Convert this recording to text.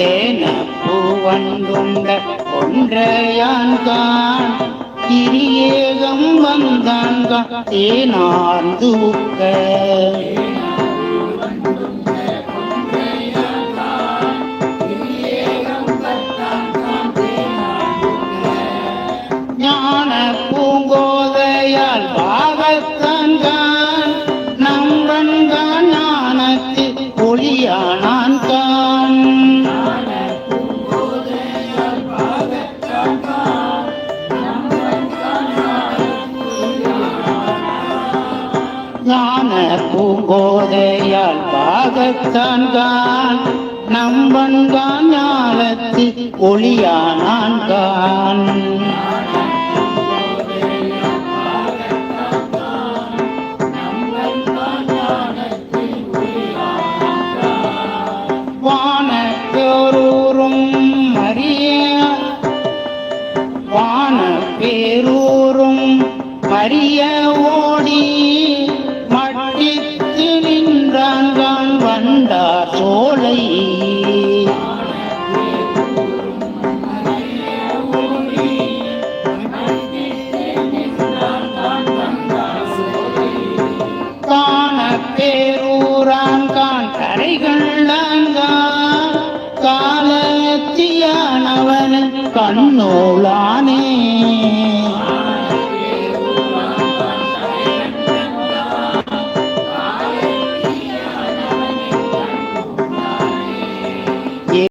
தேன வந்துண்ட ஒன்றையான் கான் கிரியேகம் வந்தான் தேனார்ந்து உக்க. ஞான பூங்கோதையால் பாகத்தான்கான் நம்பன்கான் ஞானத்து ஒளியானான்கான் மரிய வான பேரூரும் மரிய ஓடி கான் காலத்தியானவன் கண்ணோளான்